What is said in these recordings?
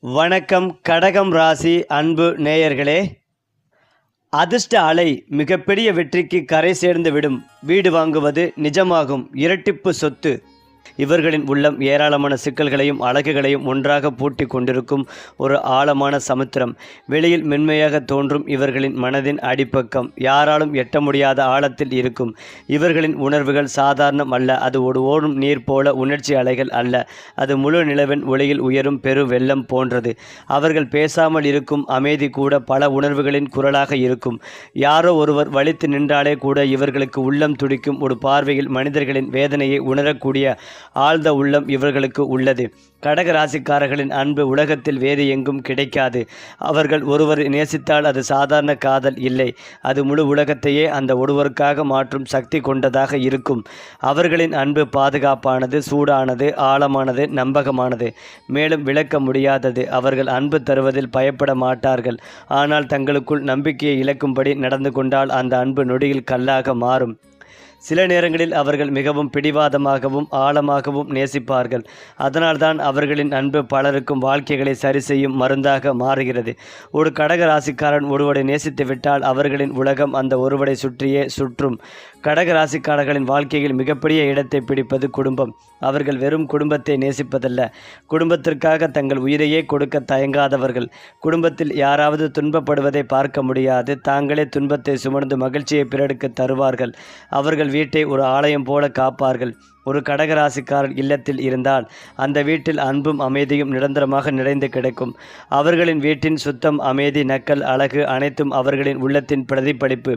வணக்கம் கடகம் ராசி அன்பு நேயர்களே. அதிர்ஷ்ட அலை மிகப்பெரிய வெற்றிக்கு கரை சேர்ந்து விடும். வீடு வாங்குவது நிஜமாகும். இரட்டிப்பு சொத்து. இவர்களின் உள்ளம் ஏராளமான சிக்கல்களையும் அழகுகளையும் ஒன்றாக பூட்டி கொண்டிருக்கும் ஒரு ஆழமான சமுத்திரம். வெளியில் மென்மையாக தோன்றும் இவர்களின் மனதின் அடிப்பக்கம். யாராலும் எட்ட முடியாத ஆழத்தில் இருக்கும். இவர்களின் உணர்வுகள் சாதாரணம் அல்ல. அது ஒரு ஓடும் நீர் போல உணர்ச்சி அலைகள் அல்ல. அது முழு நிலவின் ஒளியில் உயரும் பெரு வெள்ளம் போன்றது. அவர்கள் பேசாமல் இருக்கும் அமைதி கூட பல உணர்வுகளின் குரலாக இருக்கும். யாரோ ஒருவர் வலித்து நின்றாலே கூட இவர்களுக்கு உள்ளம் துடிக்கும் ஒரு பார்வையில் மனிதர்களின் வேதனையை உணரக்கூடிய ஆழ்ந்த உள்ளம் இவர்களுக்கு உள்ளது. கடக ராசிக்காரர்களின் அன்பு உலகத்தில் வேறு எங்கும் கிடைக்காது. அவர்கள் ஒருவர் நேசித்தால் அது சாதாரண காதல் இல்லை. அது முழு உலகத்தையே அந்த ஒருவருக்காக மாற்றும் சக்தி கொண்டதாக இருக்கும். அவர்களின் அன்பு பாதுகாப்பானது சூடானது ஆழமானது நம்பகமானது. மேலும் விளக்க முடியாதது அவர்கள் அன்பு தருவதில் பயப்பட மாட்டார்கள். ஆனால் தங்களுக்குள் நம்பிக்கையை இழக்கும்படி நடந்து கொண்டால் அந்த அன்பு நொடியில் கல்லாக மாறும். சில நேரங்களில் அவர்கள் மிகவும் பிடிவாதமாகவும் ஆழமாகவும் நேசிப்பார்கள். அதனால்தான் அவர்களின் அன்பு பலருக்கும் வாழ்க்கைகளை சரி செய்யும் மருந்தாக மாறுகிறது. ஒரு கடக ராசிக்காரன் ஒருவரை நேசித்து விட்டால் அவர்களின் உலகம் அந்த ஒருவரை சுற்றியே சுற்றும். கடக ராசிக்காரர்களின் வாழ்க்கையில் மிகப்பெரிய இடத்தை பிடிப்பது குடும்பம். அவர்கள் வெறும் குடும்பத்தை நேசிப்பதல்ல. குடும்பத்திற்காக தங்கள் உயிரையே கொடுக்க தயங்காதவர்கள். குடும்பத்தில் யாராவது துன்பப்படுவதை பார்க்க முடியாது. தாங்களே துன்பத்தை சுமந்து மகிழ்ச்சியை பிறருக்கு தருவார்கள். அவர்கள் வீட்டை ஒரு ஆலயம் போல காப்பார்கள். ஒரு கடகராசிக்காரன் இல்லத்தில் இருந்தால் அந்த வீட்டில் அன்பும் அமைதியும் நிரந்தரமாக நிறைந்து கிடைக்கும். அவர்களின் வீட்டின் சுத்தம் அமைதி நக்கல் அழகு அனைத்தும் அவர்களின் உள்ளத்தின் பிரதிபலிப்பு.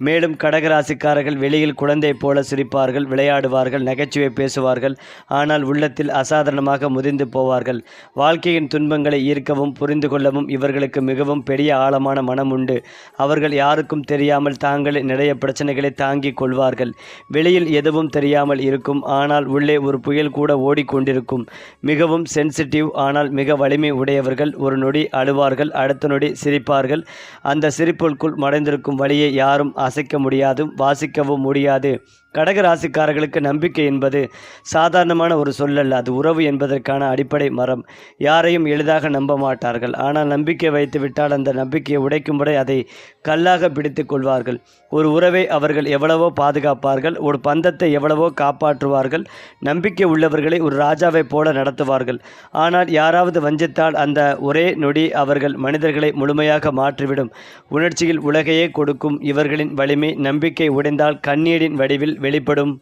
மேலும் கடகராசிக்காரர்கள் வெளியில் குழந்தை போல சிரிப்பார்கள் விளையாடுவார்கள் நகைச்சுவை பேசுவார்கள். ஆனால் உள்ளத்தில் அசாதாரணமாக முதிர்ந்து போவார்கள். வாழ்க்கையின் துன்பங்களை ஈர்க்கவும் புரிந்து கொள்ளவும் இவர்களுக்கு மிகவும் பெரிய ஆழமான மனம் உண்டு. அவர்கள் யாருக்கும் தெரியாமல் தாங்களே நிறைய பிரச்சனைகளை தாங்கிக் கொள்வார்கள். வெளியில் எதுவும் தெரியாமல் இருக்கும் ஆனால் உள்ளே ஒரு புயல் கூட ஓடிக்கொண்டிருக்கும். மிகவும் சென்சிட்டிவ் ஆனால் மிக வலிமை உடையவர்கள் ஒரு நொடி அழுவார்கள் அடுத்த நொடி சிரிப்பார்கள். அந்த சிரிப்புக்குள் மறைந்திருக்கும் வழியை யாரும் அசைக்க முடியாது வாசிக்கவும் முடியாது. கடக ராசிக்காரர்களுக்கு நம்பிக்கை என்பது சாதாரணமான ஒரு சொல்லல்ல. அது உறவு என்பதற்கான அடிப்படை மரம். யாரையும் எளிதாக நம்ப மாட்டார்கள். ஆனால் நம்பிக்கை வைத்து விட்டால் அந்த நம்பிக்கையை உடைக்கும்படி அதை கல்லாக பிடித்து கொள்வார்கள். ஒரு உறவை அவர்கள் எவ்வளவோ பாதுகாப்பார்கள். ஒரு பந்தத்தை எவ்வளவோ காப்பாற்றுவார்கள். நம்பிக்கை உள்ளவர்களை ஒரு ராஜாவைப் போல நடத்துவார்கள். ஆனால் யாராவது வஞ்சித்தால் அந்த ஒரே நொடி அவர்கள் மனிதர்களை முழுமையாக மாற்றிவிடும். உணர்ச்சியில் உலகையே கொடுக்கும் இவர்களின் வலிமை நம்பிக்கை உடைந்தால் கண்ணீரின் வடிவில் வெளிப்படும்.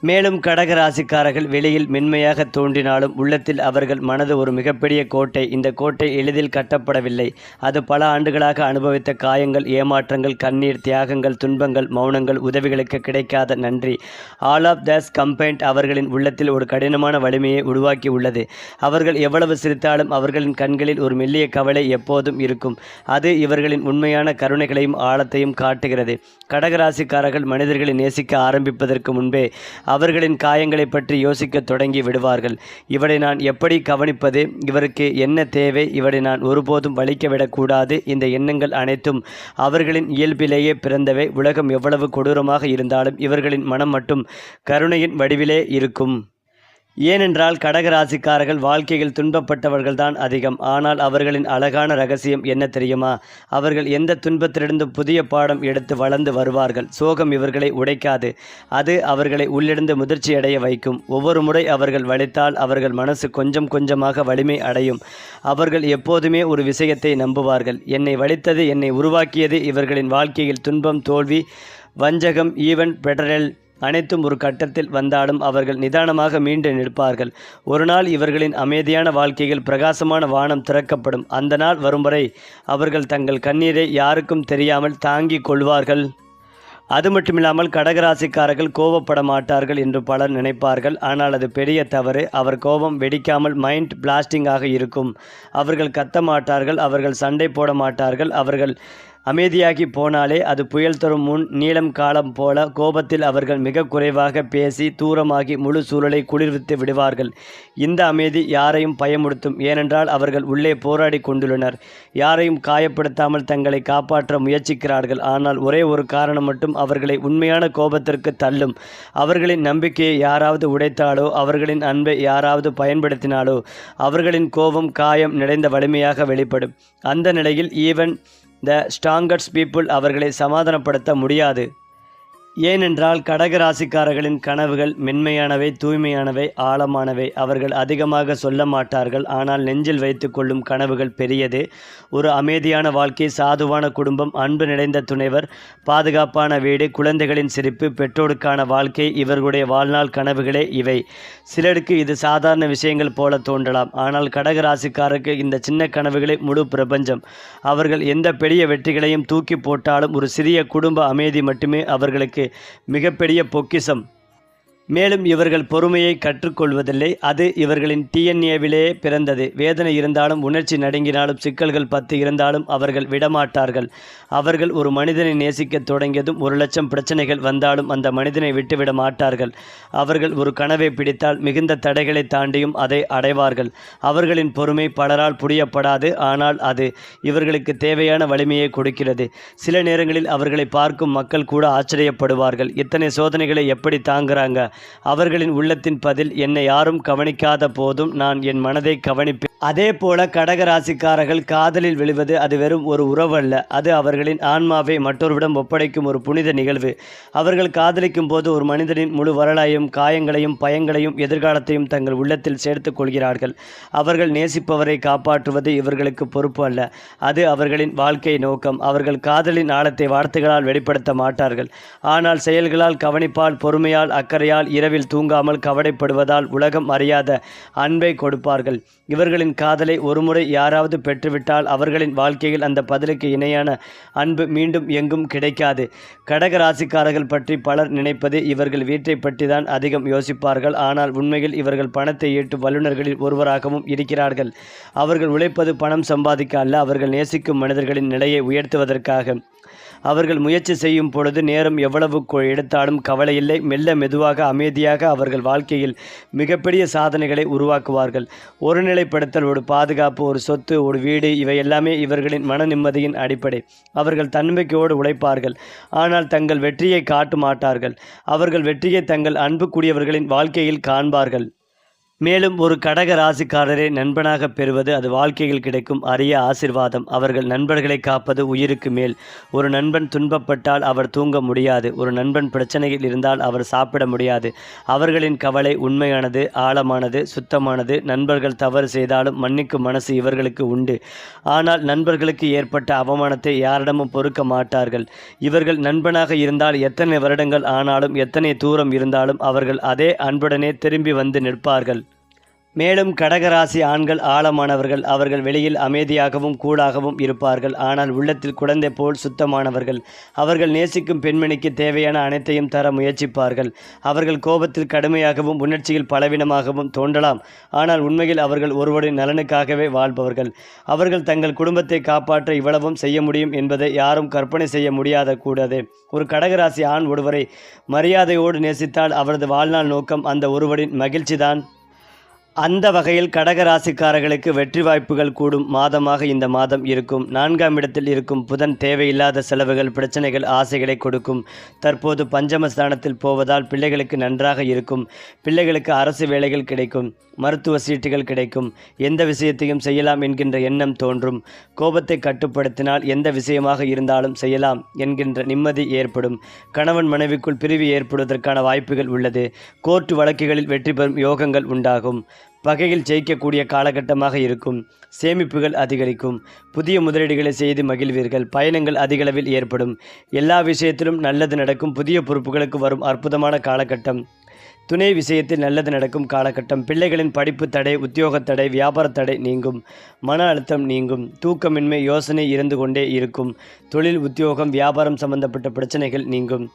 மேலும் கடக ராசிக்காரர்கள் வெளியில் மென்மையாக தோன்றினாலும் உள்ளத்தில் அவர்கள் மனது ஒரு மிகப்பெரிய கோட்டை. இந்த கோட்டை எளிதில் கட்டப்படவில்லை. அது பல ஆண்டுகளாக அனுபவித்த காயங்கள் ஏமாற்றங்கள் கண்ணீர் தியாகங்கள் துன்பங்கள் மௌனங்கள் உதவிகளுக்கு கிடைக்காத நன்றி. ஆல் ஆஃப் தஸ் கம்பைண்ட் அவர்களின் உள்ளத்தில் ஒரு கடினமான வலிமையை உருவாக்கி உள்ளது. அவர்கள் எவ்வளவு சிரித்தாலும் அவர்களின் கண்களில் ஒரு மெல்லிய கவலை எப்போதும் இருக்கும். அது இவர்களின் உண்மையான கருணைகளையும் ஆழத்தையும் காட்டுகிறது. கடகராசிக்காரர்கள் மனிதர்களை நேசிக்க ஆரம்பிப்பதற்கு முன்பே அவர்களின் காயங்களை பற்றி யோசிக்க தொடங்கி விடுவார்கள். இவரை நான் எப்படி கவனிப்பது? இவருக்கு என்ன தேவை? இவரை நான் ஒருபோதும் வலிக்க விடக்கூடாது இந்த எண்ணங்கள் அனைத்தும் அவர்களின் இயல்பிலேயே பிறந்தவை. உலகம் எவ்வளவு கொடூரமாக இருந்தாலும் இவர்களின் மனம் மட்டும் கருணையின் வடிவிலே இருக்கும். ஏனென்றால் கடகராசிக்காரர்கள் வாழ்க்கையில் துன்பப்பட்டவர்கள்தான் அதிகம். ஆனால் அவர்களின் அழகான ரகசியம் என்ன தெரியுமா? அவர்கள் எந்த துன்பத்திலிருந்தும் புதிய பாடம் எடுத்து வளர்ந்து வருவார்கள்? சோகம் இவர்களை உடைக்காது. அது அவர்களை உள்ளிருந்து முதிர்ச்சியடைய வைக்கும். ஒவ்வொரு முறை அவர்கள் வலித்தால் அவர்கள் மனசு கொஞ்சம் கொஞ்சமாக வலிமை அடையும். அவர்கள் எப்போதுமே ஒரு விஷயத்தை நம்புவார்கள். என்னை வலித்தது என்னை உருவாக்கியது இவர்களின் வாழ்க்கையில் துன்பம் தோல்வி வஞ்சகம் ஈவன் பெடரல் அனைத்தும் ஒரு கட்டத்தில் வந்தாலும் அவர்கள் நிதானமாக மீண்டு நிற்பார்கள். ஒரு நாள் இவர்களின் அமைதியான வாழ்க்கையில் பிரகாசமான வானம் திறக்கப்படும். அந்த நாள் வரும் வரை அவர்கள் தங்கள் கண்ணீரை யாருக்கும் தெரியாமல் தாங்கிக் கொள்வார்கள். அது மட்டுமில்லாமல் கடகராசிக்காரர்கள் கோபப்பட மாட்டார்கள் என்று பலர் நினைப்பார்கள். ஆனால் அது பெரிய தவறு. அவர் கோபம் வெடிக்காமல் மைண்ட் பிளாஸ்டிங்காக இருக்கும். அவர்கள் கத்த மாட்டார்கள். அவர்கள் சண்டை போட மாட்டார்கள். அவர்கள் அமைதியாகி போனாலே அது புயல் தரும் முன் நீளம் காலம் போல கோபத்தில் அவர்கள் மிக குறைவாக பேசி தூரமாகி முழு சூழலை குளிர்வித்து விடுவார்கள். இந்த அமைதி யாரையும் பயமுடுத்தும் ஏனென்றால் அவர்கள் உள்ளே போராடி கொண்டுள்ளனர். யாரையும் காயப்படுத்தாமல் தங்களை காப்பாற்ற முயற்சிக்கிறார்கள். ஆனால் ஒரே ஒரு காரணம் மட்டும் அவர்களை உண்மையான கோபத்திற்கு தள்ளும். அவர்களின் நம்பிக்கையை யாராவது உடைத்தாலோ அவர்களின் அன்பை யாராவது பயன்படுத்தினாலோ அவர்களின் கோபம் காயம் நிறைந்த வலிமையாக வெளிப்படும். அந்த நிலையில் ஈவன் த ஸ்டாங்கர்ஸ் பீப்புள் அவர்களை சமாதானப்படுத்த முடியாது. ஏனென்றால் கடகராசிக்காரர்களின் கனவுகள் மென்மையானவை தூய்மையானவை ஆழமானவை. அவர்கள் அதிகமாக சொல்ல மாட்டார்கள். ஆனால் நெஞ்சில் வைத்து கொள்ளும் கனவுகள் பெரியது. ஒரு அமைதியான வாழ்க்கை சாதுவான குடும்பம் அன்பு நிறைந்த துணைவர் பாதுகாப்பான வீடு குழந்தைகளின் சிரிப்பு பெற்றோருக்கான வாழ்க்கை இவர்களுடைய வாழ்நாள் கனவுகளே இவை. சிலருக்கு இது சாதாரண விஷயங்கள் போல தோன்றலாம். ஆனால் கடகராசிக்காரருக்கு இந்த சின்ன கனவுகளே முழு பிரபஞ்சம். அவர்கள் எந்த பெரிய வெற்றிகளையும் தூக்கி போட்டாலும் ஒரு சிறிய குடும்ப அமைதி மட்டுமே அவர்களுக்கு மிகப்பெரிய பொக்கிசம் மேலும் இவர்கள் பொறுமையை கற்றுக்கொள்வதில்லை. அது இவர்களின் டிஎன்ஏவிலே பிறந்தது. வேதனை இருந்தாலும் உணர்ச்சி நடுங்கினாலும் சிக்கல்கள் பத்து இருந்தாலும் அவர்கள் விடமாட்டார்கள். அவர்கள் ஒரு மனிதனை நேசிக்கத் தொடங்கியதும் ஒரு லட்சம் பிரச்சனைகள் வந்தாலும் அந்த மனிதனை விட்டுவிட மாட்டார்கள். அவர்கள் ஒரு கனவை பிடித்தால் மிகுந்த தடைகளை தாண்டியும் அதை அடைவார்கள். அவர்களின் பொறுமை பலரால் புரியப்படாது ஆனால் அது இவர்களுக்கு தேவையான வலிமையை கொடுக்கிறது. சில நேரங்களில் அவர்களை பார்க்கும் மக்கள் கூட ஆச்சரியப்படுவார்கள். இத்தனை சோதனைகளை எப்படி தாங்குறாங்க? அவர்களின் உள்ளத்தின் பதில் என்னை யாரும் கவனிக்காத போதும் நான் என் மனதை கவனிப்பேன். அதே போல கடகராசிக்காரர்கள் காதலில் விழுவது அது வெறும் ஒரு உறவு அல்ல அது அவர்களின் ஆன்மாவை மற்றொருவிடம் ஒப்படைக்கும் ஒரு புனித நிகழ்வு. அவர்கள் காதலிக்கும் போது ஒரு மனிதனின் முழு வரலாயும் காயங்களையும் பயங்களையும் எதிர்காலத்தையும் தங்கள் உள்ளத்தில் சேர்த்துக் கொள்கிறார்கள். அவர்கள் நேசிப்பவரை காப்பாற்றுவது இவர்களுக்கு பொறுப்பு அல்ல. அது அவர்களின் வாழ்க்கை நோக்கம். அவர்கள் காதலின் ஆழத்தை வார்த்தைகளால் வெளிப்படுத்த மாட்டார்கள். ஆனால் செயல்களால் கவனிப்பால் பொறுமையால் அக்கறையால் இரவில் தூங்காமல் கவலைப்படுவதால் உலகம் அறியாத அன்பை கொடுப்பார்கள். இவர்களின் காதலை ஒருமுறை யாராவது பெற்றுவிட்டால் அவர்களின் வாழ்க்கையில் அந்த பதிலுக்கு இணையான அன்பு மீண்டும் எங்கும் கிடைக்காது. கடக ராசிக்காரர்கள் பற்றி பலர் நினைப்பது இவர்கள் வீட்டை பற்றி தான் அதிகம் யோசிப்பார்கள். ஆனால் உண்மையில் இவர்கள் பணத்தை ஈட்டும் வல்லுநர்களில் ஒருவராகவும் இருக்கிறார்கள். அவர்கள் உழைப்பது பணம் சம்பாதிக்க அல்ல அவர்கள் நேசிக்கும் மனிதர்களின் நிலையை உயர்த்துவதற்காக. அவர்கள் முயற்சி செய்யும் பொழுது நேரம் எவ்வளவு எடுத்தாலும் கவலையில்லை. மெல்ல மெதுவாக அமைதியாக அவர்கள் வாழ்க்கையில் மிகப்பெரிய சாதனைகளை உருவாக்குவார்கள். ஒருநிலைப்படுத்தல் ஒரு பாதுகாப்பு ஒரு சொத்து ஒரு வீடு இவை எல்லாமே இவர்களின் மன நிம்மதியின் அடிப்படை. அவர்கள் தன்னம்பிக்கையோடு உழைப்பார்கள். ஆனால் தங்கள் வெற்றியை காட்ட மாட்டார்கள் அவர்கள் வெற்றியை தங்கள் அன்புக்குரியவர்களின் வாழ்க்கையில் காண்பார்கள். மேலும் ஒரு கடக ராசிக்காரரை நண்பனாக பெறுவது அது வாழ்க்கையில் கிடைக்கும் அரிய ஆசிர்வாதம். அவர்கள் நண்பர்களை காப்பது உயிருக்கு மேல். ஒரு நண்பன் துன்பப்பட்டால் அவர் தூங்க முடியாது. ஒரு நண்பன் பிரச்சனையில் இருந்தால் அவர் சாப்பிட முடியாது. அவர்களின் கவலை உண்மையானது ஆழமானது சுத்தமானது. நண்பர்கள் தவறு செய்தாலும் மன்னிக்கும் மனசு இவர்களுக்கு உண்டு. ஆனால் நண்பர்களுக்கு ஏற்பட்ட அவமானத்தை யாரிடமும் பொறுக்க மாட்டார்கள். இவர்கள் நண்பனாக இருந்தால் எத்தனை வருடங்கள் ஆனாலும் எத்தனை தூரம் இருந்தாலும் அவர்கள் அதே அன்புடனே திரும்பி வந்து நிற்பார்கள். மேலும் கடகராசி ஆண்கள் ஆழமானவர்கள் அவர்கள் வெளியில் அமைதியாகவும் கூலாகவும் இருப்பார்கள். ஆனால் உள்ளத்தில் குழந்தை போல் சுத்தமானவர்கள் அவர்கள் நேசிக்கும் பெண்மணிக்கு தேவையான அனைத்தையும் தர முயற்சிப்பார்கள். அவர்கள் கோபத்தில் கடுமையாகவும் உணர்ச்சியில் பலவீனமாகவும் தோன்றலாம். ஆனால் உண்மையில் அவர்கள் ஒருவரின் நலனுக்காகவே வாழ்பவர்கள். அவர்கள் தங்கள் குடும்பத்தை காப்பாற்ற இவ்வளவும் செய்ய முடியும் என்பதை யாரும் கற்பனை செய்ய முடியாத கூடாது. ஒரு கடகராசி ஆண் ஒருவரை மரியாதையோடு நேசித்தால் அவரது வாழ்நாள் நோக்கம் அந்த ஒருவரின் மகிழ்ச்சிதான். அந்த வகையில் கடகராசிக்காரர்களுக்கு வெற்றி வாய்ப்புகள் கூடும் மாதமாக இந்த மாதம் இருக்கும். நான்காம் இடத்தில் இருக்கும் புதன் தேவையில்லாத செலவுகள் பிரச்சனைகள் ஆசைகளை கொடுக்கும். தற்போது பஞ்சமஸ்தானத்தில் போவதால் பிள்ளைகளுக்கு நன்றாக இருக்கும். பிள்ளைகளுக்கு அரசு வேலைகள் கிடைக்கும். மருத்துவ சீட்டுகள் கிடைக்கும். எந்த விஷயத்தையும் செய்யலாம் என்கின்ற எண்ணம் தோன்றும். கோபத்தை கட்டுப்படுத்தினால் எந்த விஷயமாக இருந்தாலும் செய்யலாம் என்கின்ற நிம்மதி ஏற்படும். கணவன் மனைவிக்குள் பிரிவு ஏற்படுவதற்கான வாய்ப்புகள் உள்ளது. கோர்ட்டு வழக்குகளில் வெற்றி பெறும் யோகங்கள் உண்டாகும். பகையில் ஜெயிக்கக்கூடிய காலகட்டமாக இருக்கும். சேமிப்புகள் அதிகரிக்கும். புதிய முதலீடுகளை செய்து மகிழ்வீர்கள். பயணங்கள் அதிகளவில் ஏற்படும். எல்லா விஷயத்திலும் நல்லது நடக்கும். புதிய பொறுப்புகளுக்கு வரும் அற்புதமான காலகட்டம். துணை விஷயத்தில் நல்லது நடக்கும் காலகட்டம். பிள்ளைகளின் படிப்பு தடை உத்தியோக தடை வியாபாரத் தடை நீங்கும். மன அழுத்தம் நீங்கும். தூக்கமின்மை யோசனை இருந்து கொண்டே இருக்கும். தொழில் உத்தியோகம் வியாபாரம் சம்பந்தப்பட்ட பிரச்சனைகள் நீங்கும்.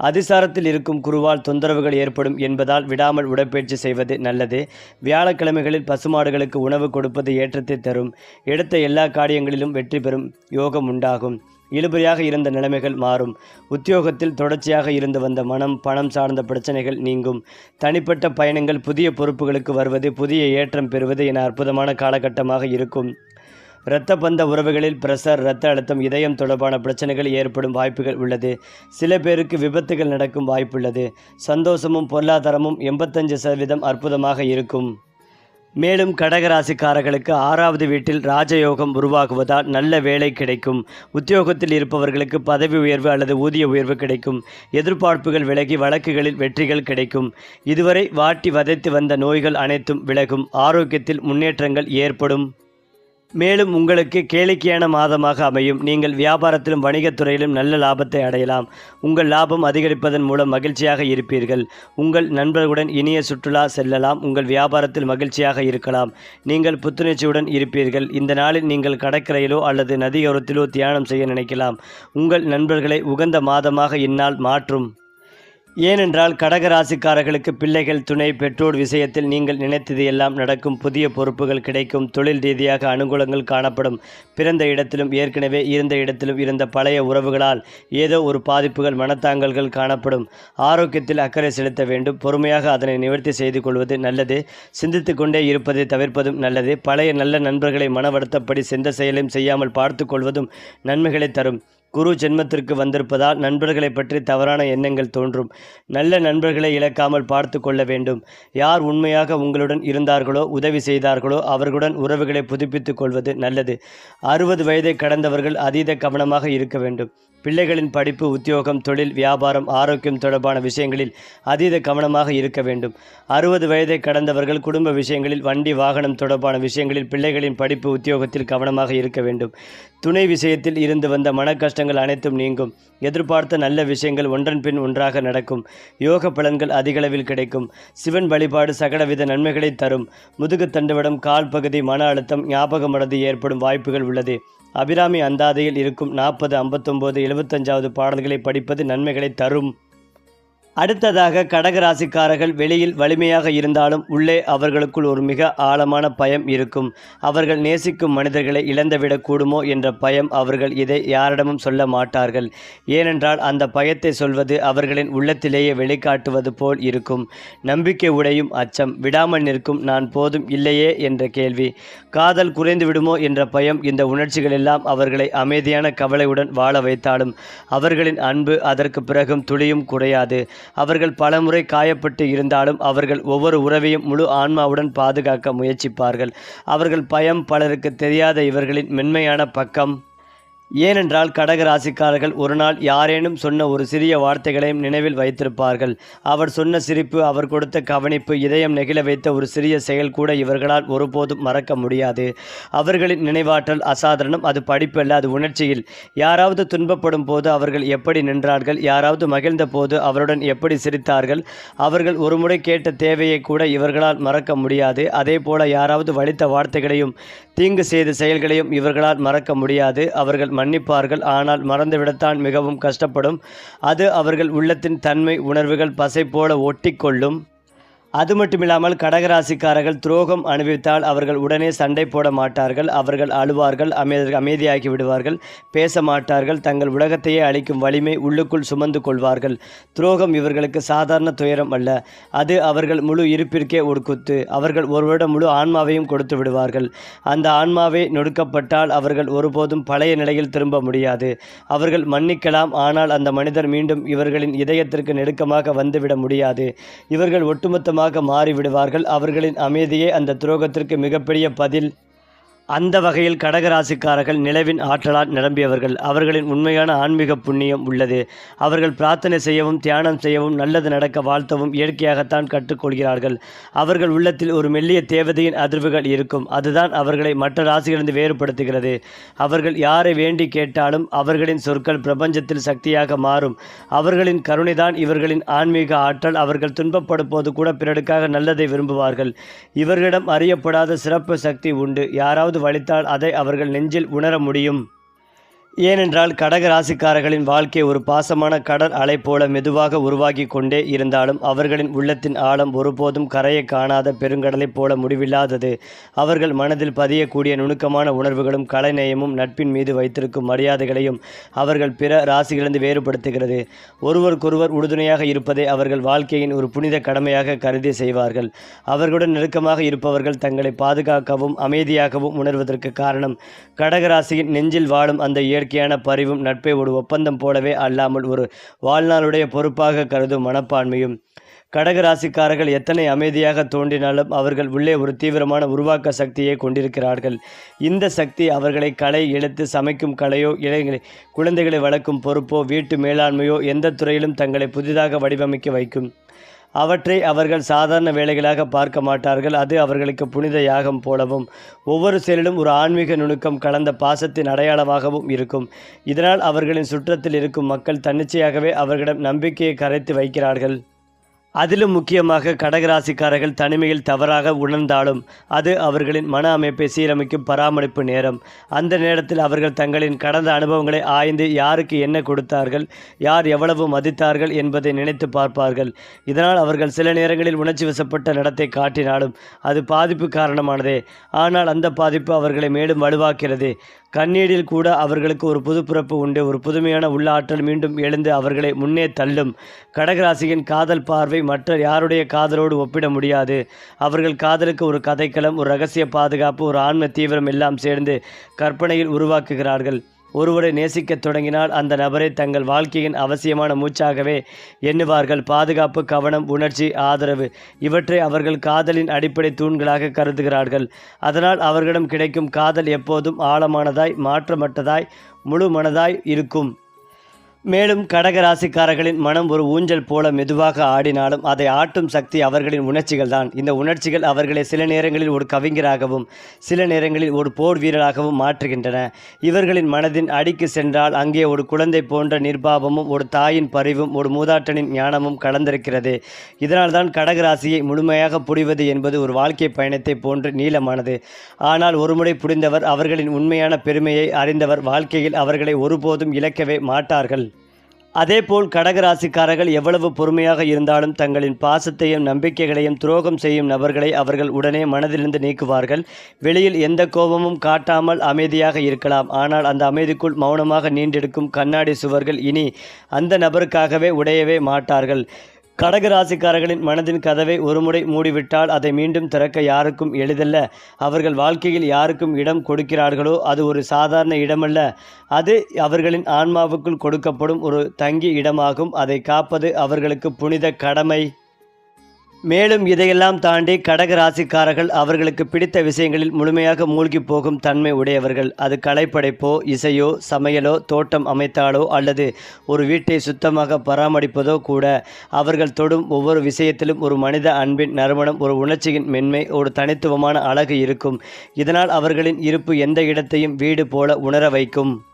அதிசாரத்தில் இருக்கும் குருவால் தொந்தரவுகள் ஏற்படும் என்பதால் விடாமல் உடற்பயிற்சி செய்வது நல்லது. வியாழக்கிழமைகளில் பசுமாடுகளுக்கு உணவு கொடுப்பது ஏற்றத்தை தரும். எடுத்த எல்லா காரியங்களிலும் வெற்றி பெறும் யோகம் உண்டாகும். இழுபறியாக இருந்த நிலைமைகள் மாறும். உத்தியோகத்தில் தொடர்ச்சியாக இருந்து வந்த மனம் பணம் சார்ந்த பிரச்சனைகள் நீங்கும். தனிப்பட்ட பயணங்கள் புதிய பொறுப்புகளுக்கு வருவது புதிய ஏற்றம் பெறுவது என அற்புதமான காலகட்டமாக இருக்கும். இரத்த பந்த உறவுகளில் பிரஷர் இரத்த அழுத்தம் இதயம் தொடர்பான பிரச்சனைகள் ஏற்படும் வாய்ப்புகள் உள்ளது. சில பேருக்கு விபத்துகள் நடக்கும் வாய்ப்புள்ளது சந்தோஷமும் பொருளாதாரமும் எண்பத்தஞ்சு சதவீதம் அற்புதமாக இருக்கும். மேலும் கடகராசிக்காரர்களுக்கு ஆறாவது வீட்டில் ராஜயோகம் உருவாகுவதால் நல்ல வேலை கிடைக்கும். உத்தியோகத்தில் இருப்பவர்களுக்கு பதவி உயர்வு அல்லது ஊதிய உயர்வு கிடைக்கும். எதிர்பார்ப்புகள் விலகி வழக்குகளில் வெற்றிகள் கிடைக்கும். இதுவரை வாட்டி வதைத்து வந்த நோய்கள் அனைத்தும் விலகும். ஆரோக்கியத்தில் முன்னேற்றங்கள் ஏற்படும். மேலும் உங்களுக்கு கேளிக்கையான மாதமாக அமையும். நீங்கள் வியாபாரத்திலும் வணிகத்துறையிலும் நல்ல லாபத்தை அடையலாம். உங்கள் லாபம் அதிகரிப்பதன் மூலம் மகிழ்ச்சியாக இருப்பீர்கள். உங்கள் நண்பர்களுடன் இனிய சுற்றுலா செல்லலாம். உங்கள் வியாபாரத்தில் மகிழ்ச்சியாக இருக்கலாம். நீங்கள் புத்துணர்ச்சியுடன் இருப்பீர்கள். இந்த நாளில் நீங்கள் கடற்கரையிலோ அல்லது நதியோரத்திலோ தியானம் செய்ய நினைக்கலாம். உங்கள் நண்பர்களை உகந்த மாதமாக இந்நாள் மாற்றும். ஏனென்றால் கடகராசிக்காரர்களுக்கு பிள்ளைகள் துணை பெற்றோர் விஷயத்தில் நீங்கள் நினைத்தது எல்லாம் நடக்கும். புதிய பொறுப்புகள் கிடைக்கும். தொழில் ரீதியாக அனுகூலங்கள் காணப்படும். பிறந்த இடத்திலும் ஏற்கனவே இருந்த இடத்திலும் இருந்த பழைய உறவுகளால் ஏதோ ஒரு பாதிப்புகள் மனத்தாங்கல்கள் காணப்படும். ஆரோக்கியத்தில் அக்கறை செலுத்த வேண்டும். பொறுமையாக அதனை நிவர்த்தி செய்து கொள்வது நல்லது. சிந்தித்து கொண்டே இருப்பதை தவிர்ப்பதும் நல்லது. பழைய நல்ல நண்பர்களை மனவருத்தப்படி செந்த செயலையும் செய்யாமல் பார்த்து கொள்வதும் நன்மைகளை தரும். குரு ஜென்மத்திற்கு வந்திருப்பதால் நண்பர்களை பற்றி தவறான எண்ணங்கள் தோன்றும். நல்ல நண்பர்களை இழக்காமல் பார்த்து கொள்ள வேண்டும். யார் உண்மையாக உங்களுடன் இருந்தார்களோ உதவி செய்தார்களோ அவர்களுடன் உறவுகளை புதுப்பித்துக் கொள்வது நல்லது. அறுபது வயதை கடந்தவர்கள் அதீத கவனமாக இருக்க வேண்டும். பிள்ளைகளின் படிப்பு உத்தியோகம் தொழில் வியாபாரம் ஆரோக்கியம் தொடர்பான விஷயங்களில் அதீத கவனமாக இருக்க வேண்டும். அறுபது வயதை கடந்தவர்கள் குடும்ப விஷயங்களில் வண்டி வாகனம் தொடர்பான விஷயங்களில் பிள்ளைகளின் படிப்பு உத்தியோகத்தில் கவனமாக இருக்க வேண்டும். துணை விஷயத்தில் இருந்து வந்த மன கஷ்டங்கள் அனைத்தும் நீங்கும். எதிர்பார்த்த நல்ல விஷயங்கள் ஒன்றன் பின் ஒன்றாக நடக்கும். யோக பலன்கள் அதிகளவில் கிடைக்கும். சிவன் வழிபாடு சகலவித நன்மைகளை தரும். முதுகு தண்டுவடம் கால் பகுதி மன அழுத்தம் ஞாபக மறதி ஏற்படும் வாய்ப்புகள் உள்ளது. அபிராமி அந்தாதையில் இருக்கும் நாற்பது ஐம்பத்தொம்போது எழுபத்தஞ்சாவது பாடல்களை படிப்பது நன்மைகளை தரும். அடுத்ததாக கடகராசிக்காரர்கள் வெளியில் வலிமையாக இருந்தாலும் உள்ளே அவர்களுக்குள் ஒரு மிக ஆழமான பயம் இருக்கும். அவர்கள் நேசிக்கும் மனிதர்களை இழந்துவிடக்கூடுமோ என்ற பயம் அவர்கள் இதை யாரிடமும் சொல்ல மாட்டார்கள். ஏனென்றால் அந்த பயத்தை சொல்வது அவர்களின் உள்ளத்திலேயே வெளிக்காட்டுவது போல் இருக்கும். நம்பிக்கை உடையும் அச்சம் விடாமல் நிற்கும் நான் போதும் இல்லையே என்ற கேள்வி. காதல் குறைந்து விடுமோ என்ற பயம் இந்த உணர்ச்சிகள் எல்லாம் அவர்களை அமைதியான கவலையுடன் வாழ வைத்தாலும் அவர்களின் அன்பு அதற்கு பிறகும் துளியும் குறையாது. அவர்கள் பலமுறை காயப்பட்டு இருந்தாலும் அவர்கள் ஒவ்வொரு உறவையும் முழு ஆன்மாவுடன் பாதுகாக்க முயற்சிப்பார்கள். அவர்கள் பயம் பலருக்கு தெரியாத இவர்களின் மென்மையான பக்கம் ஏனென்றால் கடக ராசிக்காரர்கள் ஒரு நாள் யாரேனும் சொன்ன ஒரு சிறிய வார்த்தைகளையும் நினைவில் வைத்திருப்பார்கள். அவர் சொன்ன சிரிப்பு அவர் கொடுத்த கவனிப்பு இதயம் நெகிழ வைத்த ஒரு சிறிய செயல் கூட இவர்களால் ஒருபோதும் மறக்க முடியாது. அவர்களின் நினைவாற்றல் அசாதாரணம் அது படிப்பல்ல அது உணர்ச்சியில். யாராவது துன்பப்படும் போது அவர்கள் எப்படி நின்றார்கள் யாராவது மகிழ்ந்த போது அவருடன் எப்படி சிரித்தார்கள் அவர்கள் ஒருமுறை கேட்ட தேவையை கூட இவர்களால் மறக்க முடியாது. அதே போல யாராவது வலித்த வார்த்தைகளையும் தீங்கு செய்த செயல்களையும் இவர்களால் மறக்க முடியாது. அவர்கள் மன்னிப்பார்கள். ஆனால் மறந்துவிடத்தான் மிகவும் கஷ்டப்படும். அது அவர்கள் உள்ளத்தின் தன்மை உணர்வுகள் பசை போல ஒட்டிக்கொள்ளும். அது மட்டுமில்லாமல் கடகராசிக்காரர்கள் துரோகம் அனுபவித்தால் அவர்கள் உடனே சண்டை போட மாட்டார்கள். அவர்கள் அழுவார்கள் அமைதி அமைதியாகி விடுவார்கள் பேச மாட்டார்கள் தங்கள் உலகத்தையே அளிக்கும் வலிமை உள்ளுக்குள் சுமந்து கொள்வார்கள். துரோகம் இவர்களுக்கு சாதாரண துயரம் அல்ல. அது அவர்கள் முழு இருப்பிற்கே ஒடுக்குத்து அவர்கள் அவர்கள் ஒருவரிடம் முழு ஆன்மாவையும் கொடுத்து விடுவார்கள். அந்த ஆன்மாவே நொடுக்கப்பட்டால் அவர்கள் ஒருபோதும் பழைய நிலையில் திரும்ப முடியாது. அவர்கள் மன்னிக்கலாம் ஆனால் அந்த மனிதர் மீண்டும் இவர்களின் இதயத்திற்கு நெருக்கமாக வந்துவிட முடியாது. இவர்கள் ஒட்டுமொத்தமாக மாறிவிடுவார்கள். அவர்களின் அமைதியே அந்த துரோகத்திற்கு மிகப்பெரிய பதில். அந்த வகையில் கடகராசிக்காரர்கள் நிலவின் ஆற்றலால் நிரம்பியவர்கள். அவர்களின் உண்மையான ஆன்மீக புண்ணியம் உள்ளது. அவர்கள் பிரார்த்தனை செய்யவும் தியானம் செய்யவும் நல்லது நடக்க வாழ்த்தவும் இயற்கையாகத்தான் கற்றுக்கொள்கிறார்கள். அவர்கள் உள்ளத்தில் ஒரு மெல்லிய தேவதையின் அதிர்வுகள் இருக்கும். அதுதான் அவர்களை மற்ற ராசிகளிலிருந்து வேறுபடுத்துகிறது. அவர்கள் யாரை வேண்டி கேட்டாலும் அவர்களின் சொற்கள் பிரபஞ்சத்தில் சக்தியாக மாறும். அவர்களின் கருணைதான் இவர்களின் ஆன்மீக ஆற்றல். அவர்கள் துன்பப்படும் போது கூட பிறருக்காக நல்லதை விரும்புவார்கள். இவர்களிடம் அறியப்படாத சிறப்பு சக்தி உண்டு. யாராவது வலித்தால் அதை அவர்கள் நெஞ்சில் உணர முடியும். ஏனென்றால் கடக ராசிக்காரர்களின் வாழ்க்கை ஒரு பாசமான கடல் அலை போல மெதுவாக உருவாகி கொண்டே இருந்தாலும் அவர்களின் உள்ளத்தின் ஆழம் ஒருபோதும் கரையை காணாத பெருங்கடலைப் போல முடிவில்லாதது. அவர்கள் மனதில் பதியக்கூடிய நுணுக்கமான உணர்வுகளும் கலைநயமும் நட்பின் மீது வைத்திருக்கும் மரியாதைகளையும் அவர்கள் பிற ராசிகளிலிருந்து வேறுபடுத்துகிறது. ஒருவருக்கொருவர் உறுதுணையாக இருப்பதை அவர்கள் வாழ்க்கையின் ஒரு புனித கடமையாக கருதி செய்வார்கள். அவர்களுடன் நெருக்கமாக இருப்பவர்கள் தங்களை பாதுகாக்கவும் அமைதியாகவும் உணர்வதற்கு காரணம் கடகராசியின் நெஞ்சில் வாழும் அந்த இயற்கையான பரிவும் நட்பை ஒரு ஒப்பந்தம் போலவே அல்லாமல் ஒரு வாழ்நாளுடைய பொறுப்பாக கருதும் மனப்பான்மையும். கடகராசிக்காரர்கள் எத்தனை அமைதியாக தோன்றினாலும் அவர்கள் உள்ளே ஒரு தீவிரமான உருவாக்க சக்தியை கொண்டிருக்கிறார்கள். இந்த சக்தி அவர்களை கலை எடுத்து சமைக்கும் கலையோ இளைஞரை குழந்தைகளை வளர்க்கும் பொறுப்போ வீட்டு மேலாண்மையோ எந்த துறையிலும் தங்களை புதிதாக வடிவமைக்க வைக்கும். அவற்றை அவர்கள் சாதாரண வேலைகளாக பார்க்க மாட்டார்கள். அது அவர்களுக்கு புனித யாகம் போலவும் ஒவ்வொரு செயலிலும் ஒரு ஆன்மீக நுணுக்கம் கலந்த பாசத்தின் அடையாளமாகவும் இருக்கும். இதனால் அவர்களின் சுற்றத்தில் இருக்கும் மக்கள் தன்னிச்சையாகவே அவர்களிடம் நம்பிக்கையை கரைத்து வைக்கிறார்கள். அதிலும் முக்கியமாக கடகராசிக்காரர்கள் தனிமையில் தவறாக உணர்ந்தாலும் அது அவர்களின் மன அமைப்பை சீரமைக்கும் பராமரிப்பு நேரம். அந்த நேரத்தில் அவர்கள் தங்களின் கடந்த அனுபவங்களை ஆய்ந்து யாருக்கு என்ன கொடுத்தார்கள் யார் எவ்வளவு மதித்தார்கள் என்பதை நினைத்து பார்ப்பார்கள். இதனால் அவர்கள் சில நேரங்களில் உணர்ச்சி வசப்பட்ட நடத்தை காட்டினாலும் அது பாதிப்பு காரணமானதே. ஆனால் அந்த பாதிப்பு அவர்களை மேலும் வலுவாக்கிறது. கண்ணீரில் கூட அவர்களுக்கு ஒரு புதுப்பிறப்பு உண்டு. ஒரு புதுமையான உள்ளாற்றல் மீண்டும் எழுந்து அவர்களை முன்னே தள்ளும். கடகராசியின் காதல் பார்வை மற்ற யாருடைய காதலோடு ஒப்பிட முடியாது. அவர்கள் காதலுக்கு ஒரு கதைக்களம் ஒரு ரகசிய பாதுகாப்பு ஒரு ஆன்ம தீவிரம் எல்லாம் சேர்ந்து கற்பனையில் உருவாக்குகிறார்கள். ஒருவரை நேசிக்கத் தொடங்கினால் அந்த நபரை தங்கள் வாழ்க்கையின் அவசியமான மூச்சாகவே எண்ணுவார்கள். பாதுகாப்பு கவனம் உணர்ச்சி ஆதரவு இவற்றை அவர்கள் காதலின் அடிப்படை தூண்களாக கருதுகிறார்கள். அதனால் அவர்களிடம் கிடைக்கும் காதல் எப்போதும் ஆழமானதாய் மாற்றமற்றதாய் முழு மனதாய் இருக்கும். மேலும் கடக ராசிக்காரர்களின் மனம் ஒரு ஊஞ்சல் போல மெதுவாக ஆடினாலும் அதை ஆட்டும் சக்தி அவர்களின் உணர்ச்சிகள் தான் இந்த உணர்ச்சிகள் அவர்களை சில நேரங்களில் ஒரு கவிஞராகவும் சில நேரங்களில் ஒரு போர் வீரராகவும் மாற்றுகின்றன. இவர்களின் மனதின் அடிக்கு சென்றால் அங்கே ஒரு குழந்தை போன்ற நிர்பாபமும் ஒரு தாயின் பரிவும் ஒரு மூதாட்டனின் ஞானமும் கலந்திருக்கிறது. இதனால்தான் கடகராசியை முழுமையாக புரிவது என்பது ஒரு வாழ்க்கை பயணத்தை போன்று நீளமானது. ஆனால் ஒருமுறை புரிந்தவர் அவர்களின் உண்மையான பெருமையை அறிந்தவர் வாழ்க்கையில் அவர்களை ஒருபோதும் இழக்கவே மாட்டார்கள். அதேபோல் கடகராசிக்காரர்கள் எவ்வளவு பொறுமையாக இருந்தாலும் தங்களின் பாசத்தையும் நம்பிக்கைகளையும் துரோகம் செய்யும் நபர்களை அவர்கள் உடனே மனதிலிருந்து நீக்குவார்கள். வெளியில் எந்த கோபமும் காட்டாமல் அமைதியாக இருக்கலாம். ஆனால் அந்த அமைதிக்குள் மௌனமாக நீண்டெடுக்கும் கண்ணாடி சுவர்கள் இனி அந்த நபருக்காகவே உடையவே மாட்டார்கள். கடகராசிக்காரர்களின் மனதின் கதவை ஒருமுறை மூடிவிட்டால் அதை மீண்டும் திறக்க யாருக்கும் எளிதல்ல. அவர்கள் வாழ்க்கையில் யாருக்கும் இடம் கொடுக்கிறார்களோ அது ஒரு சாதாரண இடமல்ல. அது அவர்களின் ஆன்மாவுக்குள் கொடுக்கப்படும் ஒரு தங்கி இடமாகும். அதை காப்பது அவர்களுக்கு புனித கடமை. மேலும் இதையெல்லாம் தாண்டி கடக ராசிக்காரர்கள் அவர்களுக்கு பிடித்த விஷயங்களில் முழுமையாக மூழ்கி போகும் தன்மை உடையவர்கள். அது கலைப்படைப்போ இசையோ சமையலோ தோட்டம் அமைத்தாலோ அல்லது ஒரு வீட்டை சுத்தமாக பராமரிப்பதோ கூட அவர்கள் தொடும் ஒவ்வொரு விஷயத்திலும் ஒரு மனித அன்பின் நறுமணம் ஒரு உணர்ச்சியின் மென்மை ஒரு தனித்துவமான அழகு இருக்கும். இதனால் அவர்களின் இருப்பு எந்த இடத்தையும் வீடு போல உணர வைக்கும்.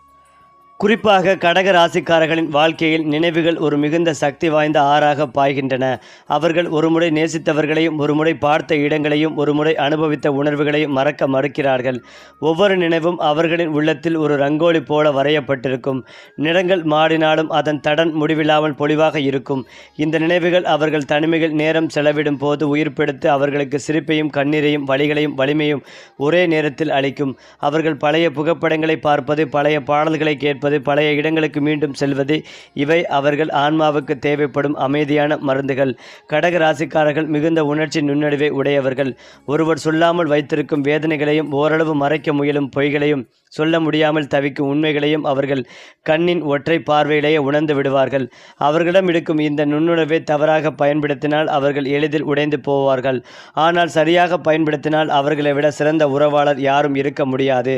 குறிப்பாக கடக ராசிக்காரர்களின் வாழ்க்கையில் நினைவுகள் ஒரு மிகுந்த சக்தி வாய்ந்த ஆறாக பாய்கின்றன. அவர்கள் ஒருமுறை நேசித்தவர்களையும் ஒருமுறை பார்த்த இடங்களையும் ஒருமுறை அனுபவித்த உணர்வுகளையும் மறக்க மறுக்கிறார்கள். ஒவ்வொரு நினைவும் அவர்களின் உள்ளத்தில் ஒரு ரங்கோலி போல வரையப்பட்டிருக்கும். நிறங்கள் மாறினாலும் அதன் தடன் முடிவில்லாமல் பொலிவாக இருக்கும். இந்த நினைவுகள் அவர்கள் தனிமையில் நேரம் செலவிடும் போது உயிர்ப்பெடுத்து அவர்களுக்கு சிரிப்பையும் கண்ணீரையும் வழிகளையும் வலிமையும் ஒரே நேரத்தில் அளிக்கும். அவர்கள் பழைய புகைப்படங்களை பார்ப்பது பழைய பாடல்களை கேட்பது பழைய இடங்களுக்கு மீண்டும் செல்வது. இவை அவர்கள் ஆன்மாவுக்கு தேவைப்படும் அமைதியான மருந்துகள். கடக ராசிக்காரர்கள் மிகுந்த உணர்ச்சி நுண்ணறிவை உடையவர்கள். ஒருவர் சொல்லாமல் வைத்திருக்கும் வேதனைகளையும் ஓரளவு மறைக்க முயலும் பொய்களையும் சொல்ல முடியாமல் தவிக்கும் உண்மைகளையும் அவர்கள் கண்ணின் ஒற்றை பார்வையிலேயே உணர்ந்து விடுவார்கள். அவர்களிடம் இருக்கும் இந்த நுண்ணுணர்வை தவறாக பயன்படுத்தினால் அவர்கள் எளிதில் உடைந்து போவார்கள். ஆனால் சரியாக பயன்படுத்தினால் அவர்களை விட சிறந்த உறவாளர் யாரும் இருக்க முடியாது.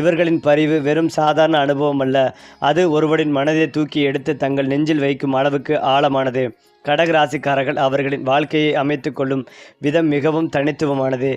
இவர்களின் பரிவு வெறும் சாதாரண அனுபவம் அல்ல. அது ஒருவரின் மனதை தூக்கி எடுத்து தங்கள் நெஞ்சில் வைக்கும் அளவுக்கு ஆழமானது. கடகராசிக்காரர்கள் அவர்களின் வாழ்க்கையை அமைத்து கொள்ளும் விதம் மிகவும் தனித்துவமானது.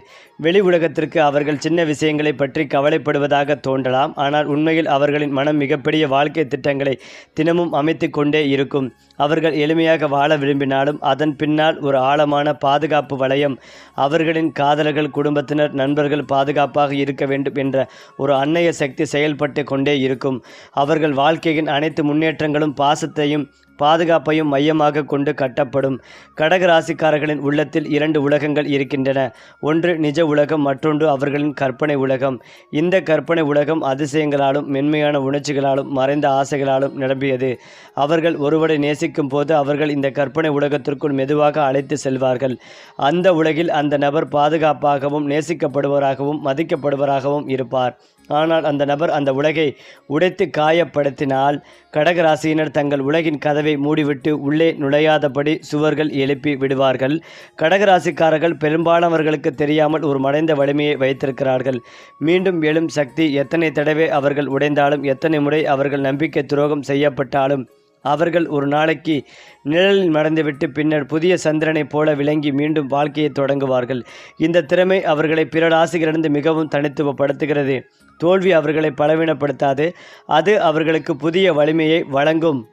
வெளி உலகத்திற்கு அவர்கள் சின்ன விஷயங்களை பற்றி கவலைப்படுவதாக தோன்றலாம். ஆனால் உண்மையில் அவர்களின் மனம் மிகப்பெரிய வாழ்க்கை திட்டங்களை தினமும் அமைத்து கொண்டே இருக்கும். அவர்கள் எளிமையாக வாழ விரும்பினாலும் அதன் பின்னால் ஒரு ஆழமான பாதுகாப்பு வளையம் அவர்களின் காதலர்கள் குடும்பத்தினர் நண்பர்கள் பாதுகாப்பாக இருக்க வேண்டும் என்ற ஒரு அன்னைய சக்தி செயல்பட்டு கொண்டே இருக்கும். அவர்கள் வாழ்க்கையின் அனைத்து முன்னேற்றங்களும் பாசத்தையும் பாதுகாப்பையும் மையமாக கொண்டு கட்டப்படும். கடக ராசிக்காரர்களின் உள்ளத்தில் இரண்டு உலகங்கள் இருக்கின்றன. ஒன்று நிஜ உலகம் மற்றொன்று அவர்களின் கற்பனை உலகம். இந்த கற்பனை உலகம் அதிசயங்களாலும் மென்மையான உணர்ச்சிகளாலும் மறைந்த ஆசைகளாலும் நிரம்பியது. அவர்கள் ஒருவரை நேசிக்கும் போது அவர்கள் இந்த கற்பனை உலகத்திற்குள் மெதுவாக அழைத்து செல்வார்கள். அந்த உலகில் அந்த நபர் பாதுகாப்பாகவும் நேசிக்கப்படுவராகவும் மதிக்கப்படுவராகவும் இருப்பார். ஆனால் அந்த நபர் அந்த உலகை உடைத்து காயப்படுத்தினால் கடகராசியினர் தங்கள் உலகின் கதவை மூடிவிட்டு உள்ளே நுழையாதபடி சுவர்கள் எழுப்பி விடுவார்கள். கடகராசிக்காரர்கள் பெரும்பாலானவர்களுக்கு தெரியாமல் ஒரு மறைந்த வலிமையை வைத்திருக்கிறார்கள். மீண்டும் எழும் சக்தி எத்தனை தடவை அவர்கள் உடைந்தாலும் எத்தனை முறை அவர்கள் நம்பிக்கை துரோகம் செய்யப்பட்டாலும் அவர்கள் ஒரு நாளைக்கு நிழலில் மறைந்துவிட்டு பின்னர் புதிய சந்திரனைப் போல விளங்கி மீண்டும் வாழ்க்கையை தொடங்குவார்கள். இந்த திறமை அவர்களை பிற ராசிகளிலிருந்து மிகவும் தனித்துவப்படுத்துகிறது. தோல்வி அவர்களை பலவீனப்படுத்தாது. அது அவர்களுக்கு புதிய வலிமையை வழங்கும்.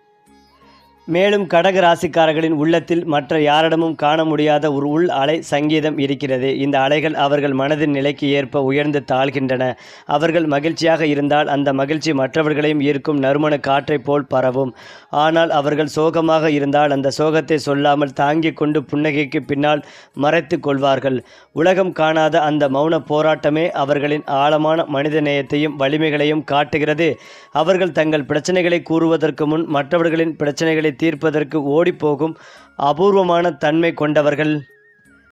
மேலும் கடக ராசிக்காரர்களின் உள்ளத்தில் மற்ற யாரிடமும் காண முடியாத ஒரு உள் அலை சங்கீதம் இருக்கிறது. இந்த அலைகள் அவர்கள் மனதின் நிலைக்கு ஏற்ப உயர்ந்து தாழ்கின்றன. அவர்கள் மகிழ்ச்சியாக இருந்தால் அந்த மகிழ்ச்சி மற்றவர்களையும் ஈர்க்கும் நறுமண காற்றைப் போல் பரவும். ஆனால் அவர்கள் சோகமாக இருந்தால் அந்த சோகத்தை சொல்லாமல் தாங்கிக் கொண்டு புன்னகைக்கு பின்னால் மறைத்து கொள்வார்கள். உலகம் காணாத அந்த மௌன போராட்டமே அவர்களின் ஆழமான மனித நேயத்தையும் வலிமைகளையும் காட்டுகிறது. அவர்கள் தங்கள் பிரச்சனைகளை கூறுவதற்கு முன் மற்றவர்களின் பிரச்சனைகளை தீர்ப்பதற்கு ஓடிப்போகும் அபூர்வமான தன்மை கொண்டவர்கள்.